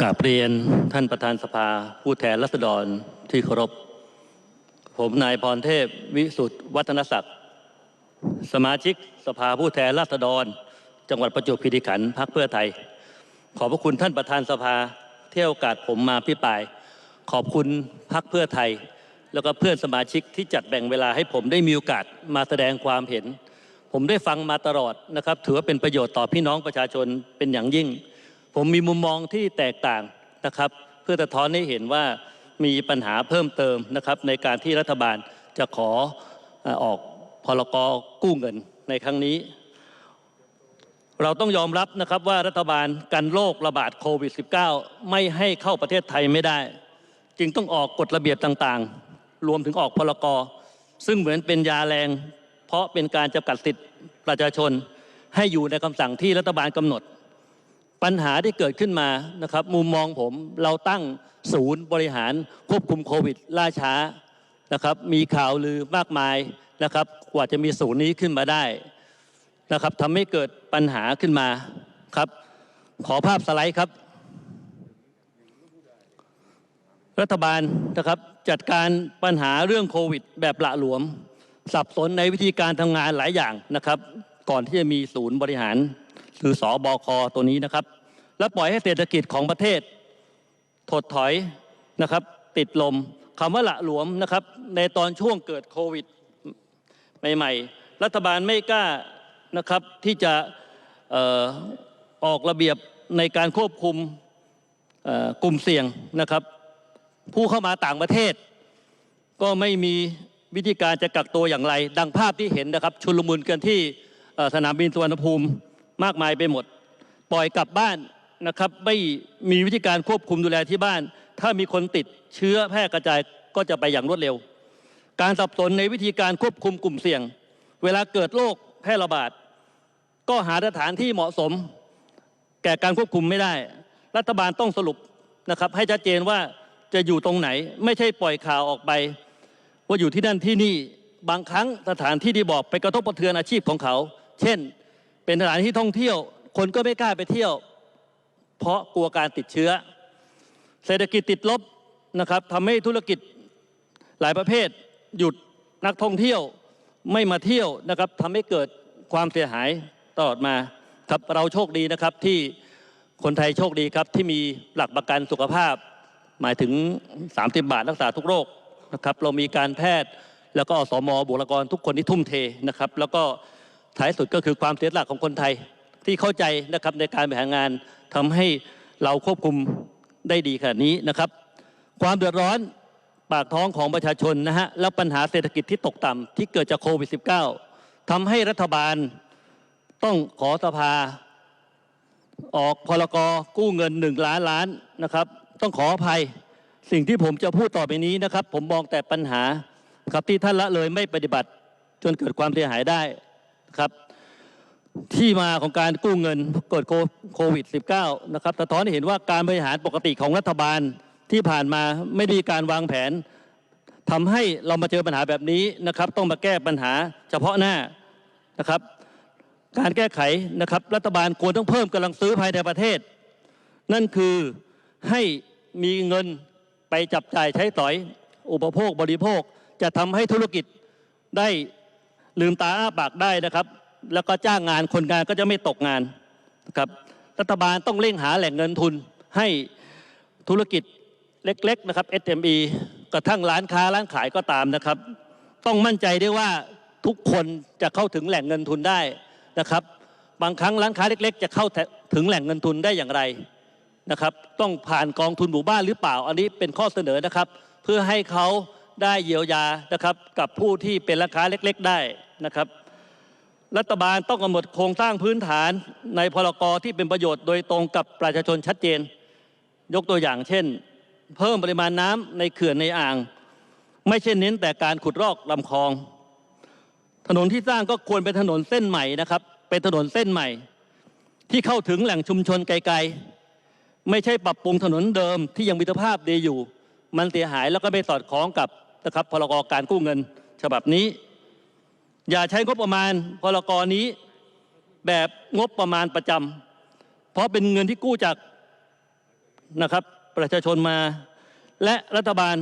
กราบเรียนท่านประธานสภาผู้แทนรัษฎรที่เคารพ ผมนายพรเทพวิสุทธ์วัฒนศักดิ์ สมาชิกสภาผู้แทนราษฎร จังหวัดประจวบคีรีขันธ์พรรคเพื่อไทย ขอบพระคุณท่านประธานสภาเที่ให้โอกาสผมมาพิปราย ขอบคุณพรรคเพื่อไทย แล้วก็เพื่อนสมาชิกที่จัดแบ่งเวลาให้ผมได้มีโอกาสมาแสดงความเห็น ผมได้ฟังมาตลอดนะครับ ถือว่าเป็นประโยชน์ต่อพี่น้องประชาชนเป็นอย่างยิ่ง ผมมีมุมมองที่แตกต่างนะครับ เพื่อสะท้อนให้เห็นว่ามีปัญหาเพิ่มเติมนะครับในการที่รัฐบาลจะขอออกพรกกู้เงินในครั้งนี้ เราต้องยอมรับนะครับว่ารัฐบาลกันโรคระบาดโควิด -19 ไม่ให้เข้าประเทศไทยไม่ได้ จึงต้องออกกฎระเบียบต่างๆ รวมถึงออกพรกซึ่งเหมือนเป็นยาแรง เพราะเป็นการจำกัดสิทธิประชาชนให้อยู่ในคำสั่งที่รัฐบาลกำหนด ปัญหาที่เกิดขึ้นมานะครับมุมมองผมเราตั้งศูนย์บริหารควบคุมโควิดล่าช้านะครับมีข่าวลือมากมายนะครับกว่าจะมีศูนย์นี้ขึ้นมาได้นะครับทำให้เกิดปัญหาขึ้นมาครับ ขอภาพสไลด์ครับ รัฐบาลนะครับจัดการปัญหาเรื่องโควิด แบบละหลวม สับสนในวิธีการทำงานหลายอย่างนะครับ ก่อนที่จะมีศูนย์บริหารหรือสอบอคตัวนี้นะครับ และปล่อยให้เศรษฐกิจของประเทศ ถดถอยนะครับ ติดลมคำว่าละหลวมนะครับ ในตอนช่วงเกิดโควิดใหม่ๆ รัฐบาลไม่กล้านะครับที่จะออออกระเบียบในการควบคุมกลุ่มเสี่ยงนะครับ ผู้เข้ามาต่างประเทศ ก็ไม่มีวิธีการจะกักตัวอย่างไร ดังภาพที่เห็นนะครับ ชุลมุนกันที่สนามบินสุวรรณภูมิมากมายไปหมด ปล่อยกลับบ้าน นะครับไม่มีวิธีการควบคุมดูแลที่บ้าน ถ้ามีคนติดเชื้อแพร่กระจายก็จะไปอย่างรวดเร็ว การสับสนในวิธีการควบคุมกลุ่มเสี่ยง เวลาเกิดโรคแพร่ระบาด ก็หาสถานที่เหมาะสม แก่การควบคุมไม่ได้ รัฐบาลต้องสรุปนะครับให้ชัดเจนว่าจะอยู่ตรงไหน ไม่ใช่ปล่อยข่าวออกไป ว่าอยู่ที่นั่นที่นี่บางครั้งสถานที่ที่บอกไปกระทบกระเทือนอาชีพของเขา เช่น เป็นสถานที่ท่องเที่ยว คนก็ไม่กล้าไปเที่ยว เพราะกลัวการติดเชื้อ เศรษฐกิจติดลบนะครับทำให้ธุรกิจหลายประเภท หยุดนักท่องเที่ยวไม่มาเที่ยวนะครับทำให้เกิดความเสียหายตลอดมาครับเราโชคดีนะครับที่คนไทยโชคดีครับที่มีหลักประกันสุขภาพ หมายถึง 30 บาทรักษาทุกโรคนะครับเรามีการแพทย์แล้วก็อสมบุคลากรทุกคนที่ทุ่มเทนะครับ แล้วก็ท้ายสุดก็คือความเสียสละของคนไทย ที่เข้าใจนะครับในการบริหารงานทำให้เราควบคุมได้ดีขนาดนี้นะครับ ความเดือดร้อนปากท้องของประชาชนนะฮะแล้วปัญหาเศรษฐกิจที่ตกต่ำที่เกิดจากโควิด -19 ทำให้รัฐบาลต้องขอสภา ออกพรกกู้เงินหนึ่งล้านล้านนะครับ ต้องขออภัยสิ่งที่ผมจะพูดต่อไปนี้นะครับ ผมมองแต่ปัญหาครับที่ท่านละเลยไม่ปฏิบัติจนเกิดความเสียหายได้ครับ ที่มาของการกู้เงินเกิดโควิด -19 นะครับสะท้อนให้เห็นว่าการบริหารปกติของรัฐบาลที่ผ่านมาไม่มีการวางแผนทำให้เรามาเจอปัญหาแบบนี้นะครับ ต้องมาแก้ปัญหาเฉพาะหน้านะครับ การแก้ไขนะครับ รัฐบาลควรต้องเพิ่มกำลังซื้อภายในประเทศ นั่นคือให้มีเงินไปจับจ่ายใช้สอย อุปโภคบริโภค จะทำให้ธุรกิจได้ลืมตาอ้าปากได้นะครับ แล้วก็จ้างงานคนงานก็จะไม่ตกงานนะครับรัฐบาลต้องเร่งหาแหล่งเงินทุนให้ธุรกิจเล็กๆนะครับ SME กระทั่งร้านค้าร้านขายก็ตามนะครับ ต้องมั่นใจได้ว่าทุกคนจะเข้าถึงแหล่งเงินทุนได้นะครับ บางครั้งร้านค้าเล็ก ๆ จะเข้าถึงแหล่งเงินทุนได้อย่างไรนะครับ ต้องผ่านกองทุนหมู่บ้านหรือเปล่า อันนี้เป็นข้อเสนอนะครับ เพื่อให้เขาได้เยียวยานะครับ กับผู้ที่เป็นร้านค้าเล็ก ๆ ได้นะครับ รัฐบาลต้องกำหนดโครงสร้างพื้นฐานในพรกที่เป็นประโยชน์โดยตรงกับประชาชนชัดเจน ยกตัวอย่างเช่น เพิ่มปริมาณน้ำในเขื่อนในอ่าง ไม่ใช่เน้นแต่การขุดรอกลำคลอง ถนนที่สร้างก็ควรเป็นถนนเส้นใหม่นะครับ เป็นถนนเส้นใหม่ ที่เข้าถึงแหล่งชุมชนไกลๆ ไม่ใช่ปรับปรุงถนนเดิมที่ยังมีสภาพดีอยู่ มันเสียหายแล้วก็ไม่สอดคล้องกับนะครับพรกการกู้เงิน ฉบับนี้ อย่าใช้งบประมาณพรกนี้ แบบงบประมาณประจำเพราะเป็นเงินที่กู้จากนะครับประชาชนมา และรัฐบาล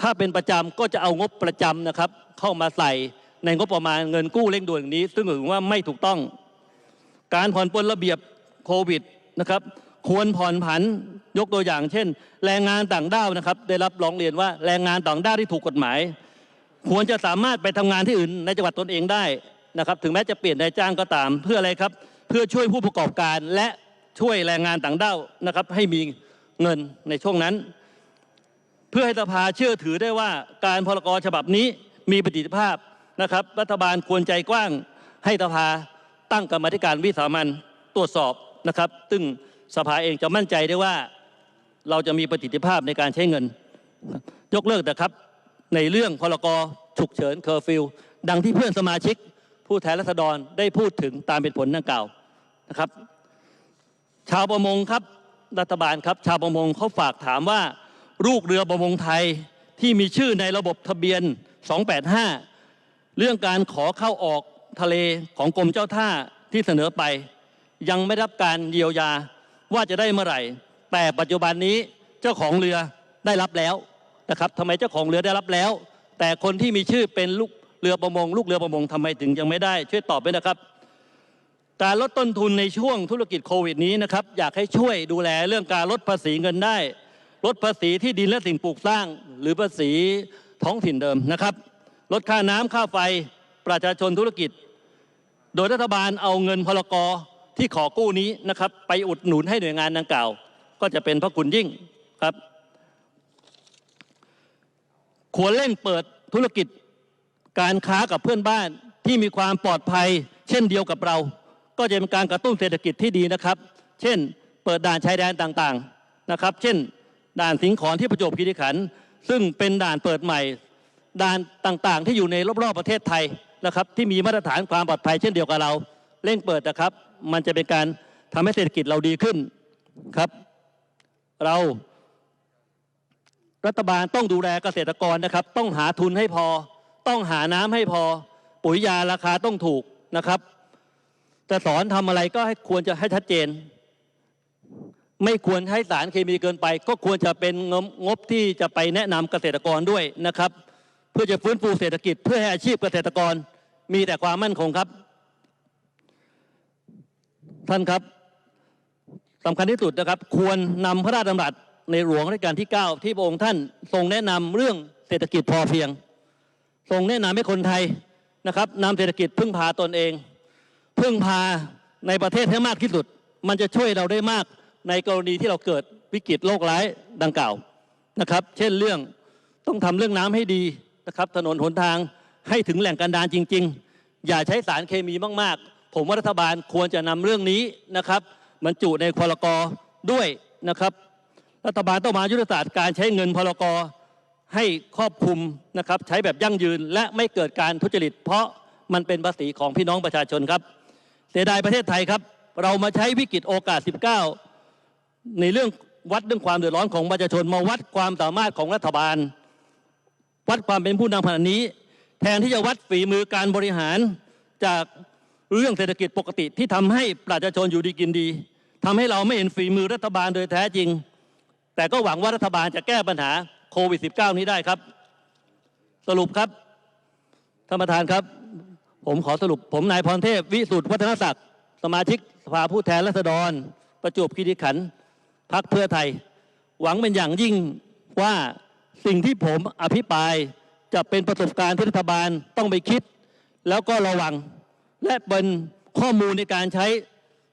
ถ้าเป็นประจำก็จะเอางบประจำนะครับ เข้ามาใส่ในงบประมาณเงินกู้เร่งด่วนนี้ ซึ่งถือว่าไม่ถูกต้อง การผ่อนปลนระเบียบโควิดนะครับ ควรผ่อนผันยกตัวอย่าง เช่น แรงงานต่างด้าวนะครับ ได้รับร้องเรียนว่าแรงงานต่างด้าวที่ถูกกฎหมาย ควรจะสามารถไปทำงานที่อื่นในจังหวัดตนเองได้นะครับ ถึงแม้จะเปลี่ยนนายจ้างก็ตาม เพื่ออะไรครับ เพื่อช่วยผู้ประกอบการและช่วยแรงงานต่างด้าวนะครับให้มีเงินในช่วงนั้น เพื่อให้สภาเชื่อถือได้ว่าการพรกฉบับนี้มีประสิทธิภาพนะครับ รัฐบาลควรใจกว้างให้สภาตั้งกรรมธิการวิสามันตรวจสอบนะครับ ซึ่งสภาเองจะมั่นใจได้ว่า เราจะมีประสิทธิภาพในการใช้เงิน ยกเลิกนะครับ ในเรื่องพรกฉุกเฉินเคอร์ฟิวดังที่เพื่อนสมาชิก ผู้แทนรัษฎรได้พูดถึงตามเป็นผลดังกล่าวนะครับ ชาวประมงครับรัฐบาลครับ ชาวประมงเขาฝากถามว่า ลูกเรือประมงไทยที่มีชื่อในระบบทะเบียน 285 เรื่องการขอเข้าออกทะเลของกรมเจ้าท่าที่เสนอไป ยังไม่รับการเยียวยาว่าจะได้เมื่อไหร่ แต่ปัจจุบันนี้เจ้าของเรือได้รับแล้ว นะครับทำไมเจ้าของเรือได้รับแล้ว แต่คนที่มีชื่อเป็นลูกเรือประมง ลูกเรือประมงทำไมถึงยังไม่ได้ ช่วยตอบด้วยนะครับ การลดต้นทุนในช่วงธุรกิจโควิดนี้นะครับอยากให้ช่วยดูแลเรื่องการลดภาษีเงินได้ ลดภาษีที่ดินและสิ่งปลูกสร้าง หรือภาษีท้องถิ่นเดิมนะครับ ลดค่าน้ำค่าไฟประชาชนธุรกิจ โดยรัฐบาลเอาเงินพลกรที่ขอกู้นี้นะครับ ไปอุดหนุนให้หน่วยงานดังกล่าว ก็จะเป็นพระคุณยิ่งครับ ควรเร่งเปิดธุรกิจการค้ากับเพื่อนบ้านที่มีความปลอดภัย เช่นเดียวกับเรา ก็จะเป็นการกระตุ้นเศรษฐกิจที่ดีนะครับ เช่น เปิดด่านชายแดนต่างๆนะครับ เช่น ด่านสิงขอนที่ประจวบคีรีขันธ์ซึ่งเป็นด่านเปิดใหม่ ด่านต่างๆ ที่อยู่ในรอบๆประเทศไทยนะครับที่มีมาตรฐานความปลอดภัยเช่นเดียวกับเรา เร่งเปิดนะครับ มันจะเป็นการทำให้เศรษฐกิจเราดีขึ้นครับ เรา รัฐบาลต้องดูแลเกษตรกรนะครับ ต้องหาทุนให้พอ ต้องหาน้ำให้พอ ปุ๋ยยาราคาต้องถูกนะครับจะสอนทำอะไรก็ให้ควรจะให้ชัดเจน ไม่ควรใช้สารเคมีเกินไป ก็ควรจะเป็นงบงบที่จะไปแนะนำเกษตรกรด้วยนะครับ เพื่อจะฟื้นฟูเศรษฐกิจ เพื่อให้อาชีพเกษตรกรมีแต่ความมั่นคงครับ ท่านครับสำคัญที่สุดนะครับ ควรนำพระราชดำรัส ในหลวงรัชกาลที่ 9 ที่พระองค์ท่านทรงแนะนำเรื่องเศรษฐกิจพอเพียง ทรงแนะนำให้คนไทยนะครับนำเศรษฐกิจพึ่งพาตนเอง พึ่งพาในประเทศให้มากที่สุด มันจะช่วยเราได้มากในกรณีที่เราเกิดวิกฤตโรคร้ายดังกล่าวนะครับ เช่นเรื่องต้องทำเรื่องน้ำให้ดีนะครับ ถนนหนทางให้ถึงแหล่งกันดารจริง ๆ อย่าใช้สารเคมีมาก ๆ ผมว่ารัฐบาลควรจะนำเรื่องนี้นะครับบรรจุในพรกด้วยนะครับ รัฐบาลต้องมายุทธศาสตร์การใช้เงินพรกรให้ครอบคลุมนะครับใช้แบบยั่งยืนและไม่เกิดการทุจริต เพราะมันเป็นภาษีของพี่น้องประชาชนครับ เสียดายประเทศไทยครับ เรามาใช้วิกฤตโอกาส 19 ในเรื่องวัดเรื่องความเดือดร้อนของประชาชนมาวัดความสามารถของรัฐบาล วัดความเป็นผู้นำขณะนี้ แทนที่จะวัดฝีมือการบริหารจากเรื่องเศรษฐกิจปกติที่ทำให้ประชาชนอยู่ดีกินดีทำให้เราไม่เห็นฝีมือรัฐบาลโดยแท้จริง แต่ก็หวังว่ารัฐบาลจะแก้ปัญหาโควิด -19 นี้ได้ครับ สรุปครับท่านประธานครับ ผมขอสรุป ผมนายพรเทพ วิสุทธิวัฒนศักดิ์สมาชิกสภาผู้แทนราษฎร ประจวบคีรีขันธ์พักเพื่อไทย หวังเป็นอย่างยิ่งว่าสิ่งที่ผมอภิปรายจะเป็นประสบการณ์ที่รัฐบาลต้องไปคิด แล้วก็ระวัง และเป็นข้อมูลในการใช้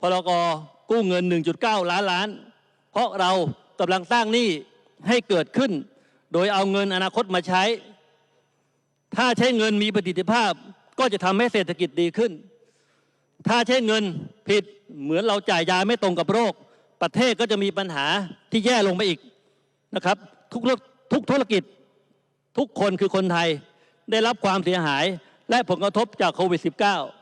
พรกกู้เงิน 1.9 ล้านล้าน เพราะเรา กำลังสร้างหนี้ให้เกิดขึ้น โดยเอาเงินอนาคตมาใช้ ถ้าใช้เงินมีประสิทธิภาพก็จะทำให้เศรษฐกิจดีขึ้น ถ้าใช้เงินผิดเหมือนเราจ่ายยาไม่ตรงกับโรค ประเทศก็จะมีปัญหาที่แย่ลงไปอีกนะครับ ทุกทุกธุรกิจทุกคนคือคนไทยได้รับความเสียหายและผลกระทบจากโควิด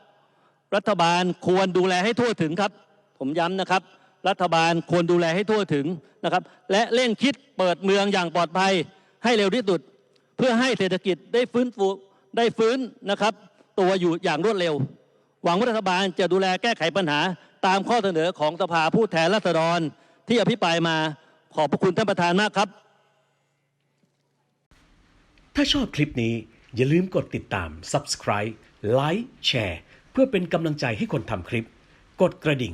-19 รัฐบาลควรดูแลให้ทั่วถึงครับ ผมย้ำนะครับ รัฐบาลควรดูแลให้ทั่วถึงนะครับ และเร่งคิดเปิดเมืองอย่างปลอดภัยให้เร็วที่สุด เพื่อให้เศรษฐกิจได้ฟื้นฟูได้ฟื้นนะครับ ตัวอยู่อย่างรวดเร็ว หวังว่ารัฐบาลจะดูแลแก้ไขปัญหา ตามข้อเสนอของสภาผู้แทนราษฎรที่อภิปรายมาขอบพระคุณท่านประธานมากครับ ถ้าชอบคลิปนี้อย่าลืมกดติดตาม Subscribe ไลค์แชร์เพื่อเป็นกำลังใจให้คนทำคลิป กดกระดิ่ง